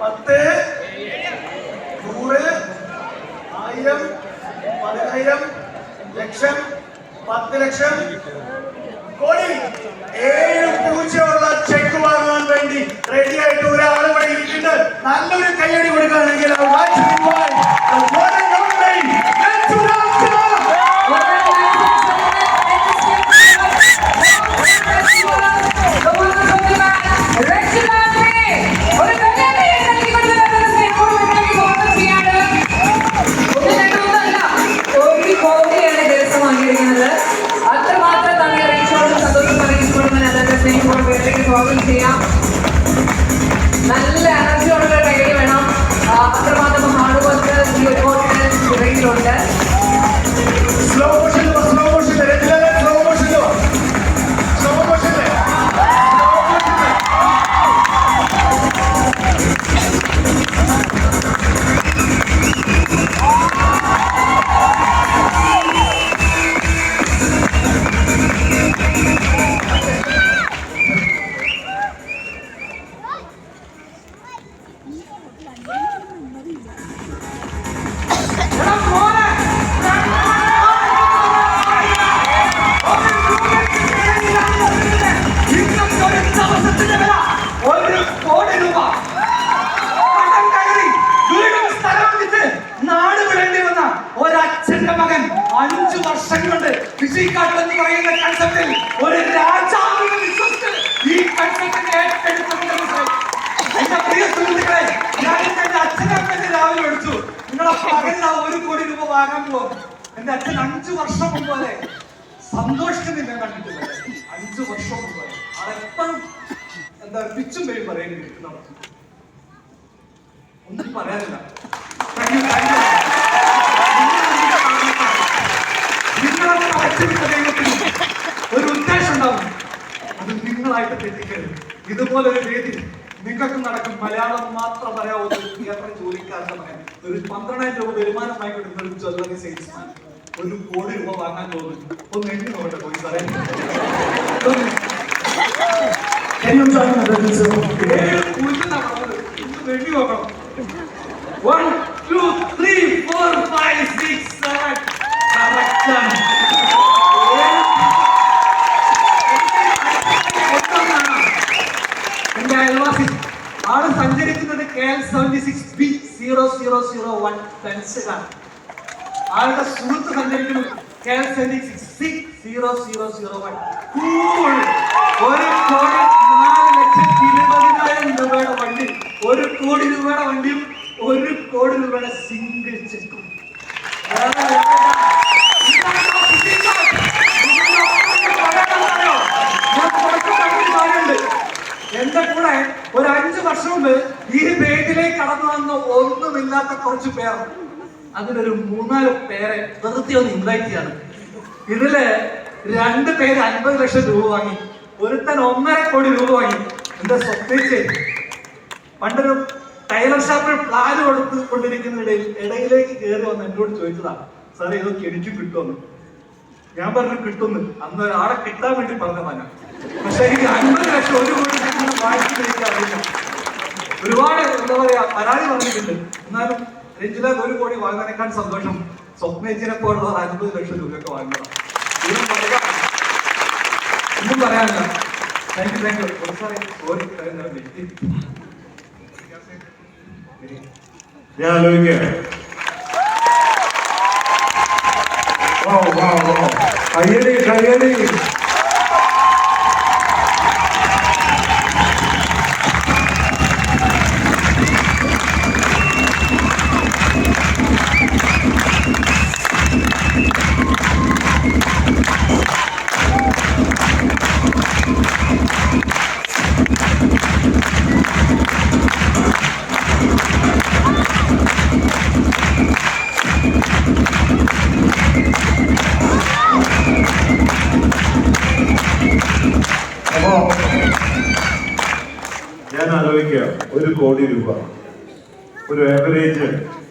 പത്ത്. നൂറ്. ആയിരം. പതിനായിരം. ലക്ഷം. പത്ത് ലക്ഷം. കോടി. ഏഴ് പൂജ്യമുള്ള ചെക്ക് വാങ്ങാൻ വേണ്ടി റെഡിയായിട്ട് ഒരാൾ ഇവിടെ ഇരിക്കുന്നുണ്ട്. നല്ല എനർജിയുള്ള കൈ വേണം. അത്രമാത്രം ഹാർഡ് വർക്ക് ഈ ഒരു കോൺഫിഡൻസ് പുറകിലുണ്ട് Slow motion എന്ന് പറയുന്ന കൺസെപ്റ്റിൽ ഒരു രാജാവിനെ വിശ്വസിച്ച് ഈ കൺസെപ്റ്റിനെ ഏറ്റെടുത്തതിന്റെ വിഷയം. എന്റെ പ്രിയ സുഹൃത്തുക്കളെ ഞാൻ എന്റെ അച്ഛനെ അമ്മേനെ രാവിലെ വിളിച്ചു. നിങ്ങളെ പകലിൽ ആ ഒരു കോടി രൂപ വാങ്ങാൻ പോകും എന്റെ അച്ഛൻ അഞ്ചു വർഷം മുമ്പ് വരെ സന്തോഷത്തിന് ഞാൻ കണ്ടിട്ടില്ല. അഞ്ചു വർഷം മുമ്പ് അതെപ്പോഴും എന്താ പിച്ചും പേര് പറയുന്നത് ഒന്നും പറയാനില്ല. നിങ്ങളായിട്ട് തെറ്റിക്കരുത് ഇതുപോലെ ഒരു രീതി നിങ്ങൾക്ക് നടക്കും. മലയാളം മാത്രം പറയാവുന്ന ഒരു തിയേറ്റർ ജോലിക്കാരുടെ മകൻ. ഒരു പന്ത്രണ്ടായിരം രൂപ വരുമാനമായി കിട്ടുന്ന ഒരു ജ്വല്ലറി സെയിൽസ്മാൻ ഒരു കോടി രൂപ വാങ്ങാൻ തോന്നുന്നു. ഒന്ന് എണ്ണി നോക്കട്ടെ പോയി സാറേ എണ്ണി. നോക്കണം. One six B zero zero zero one പെൻസിലാണ് ആളുടെ സുഹൃത്ത് സഞ്ചരിക്കുന്നു ഒരു കോടി നാല് ലക്ഷത്തി ഇരുപതിനായിരം രൂപയുടെ വണ്ടി ഒരു കോടി രൂപയുടെ വണ്ടിയും ഒരു കോടി രൂപയുടെ ചെക്കും വേറെ വേറെ ഇതാണോ ബുദ്ധിമാൻ? ഇതിന്റെ ഒപ്പം പറയാനുള്ളതോ? ഞാൻ കുറച്ച് പറഞ്ഞൊരു കാര്യമുണ്ട്. എന്റെ കൂടെ ഒരു അഞ്ചു വർഷം മുമ്പ് ഈ വേദിയിലേക്ക് കടന്നു വന്ന ഒന്നുമില്ലാത്ത കുറച്ച് പേർ. അതിലൊരു മൂന്നാൽ പേരെ വെറുതെ ഒന്ന് ഇൻവൈറ്റ് ചെയ്യാണ്. ഇതിൽ രണ്ട് പേര് അൻപത് ലക്ഷം രൂപ വാങ്ങി ഒരുത്തൻ ഒന്നര കോടി രൂപ വാങ്ങി. എന്റെ സ്വപ്നിച്ച്? പണ്ടൊരു ടൈലർ ഷാപ്പിൽ പ്ലാൻ കൊടുത്ത് കൊണ്ടിരിക്കുന്ന ഇടയിൽ ഇടയിലേക്ക് കയറി വന്ന് എന്നോട് ചോദിച്ചതാണ് സാറേ ഇതൊക്കെ എനിക്ക് കിട്ടുമെന്ന്. ഞാൻ പറഞ്ഞു കിട്ടുന്നു അന്ന് ഒരാളെ കിട്ടാൻ വേണ്ടി പറഞ്ഞതാണ് പക്ഷെ എനിക്ക് അൻപത് ലക്ഷം ഒരു കോടി അറിയില്ല. ഒരുപാട് എന്താ പറയാ പരാതി വന്നിട്ടുണ്ട്. എന്നാലും രഞ്ജിത ഒരു കോടി വാങ്ങാനേക്കാൾ സന്തോഷം സ്വപ്നേജിനെ പോലുള്ള അൻപത് ലക്ഷം രൂപയൊക്കെ വാങ്ങണം. ഒന്നും പറയാനില്ല താങ്ക് യു താങ്ക് യു സാറേ സോറി ഞാൻ ആലോചിക്കുക വാ വാ വാ കയ്യടി കയ്യടി. ആലോചിക്കുക ഒരു കോടി രൂപ. ഒരു ആവറേജ്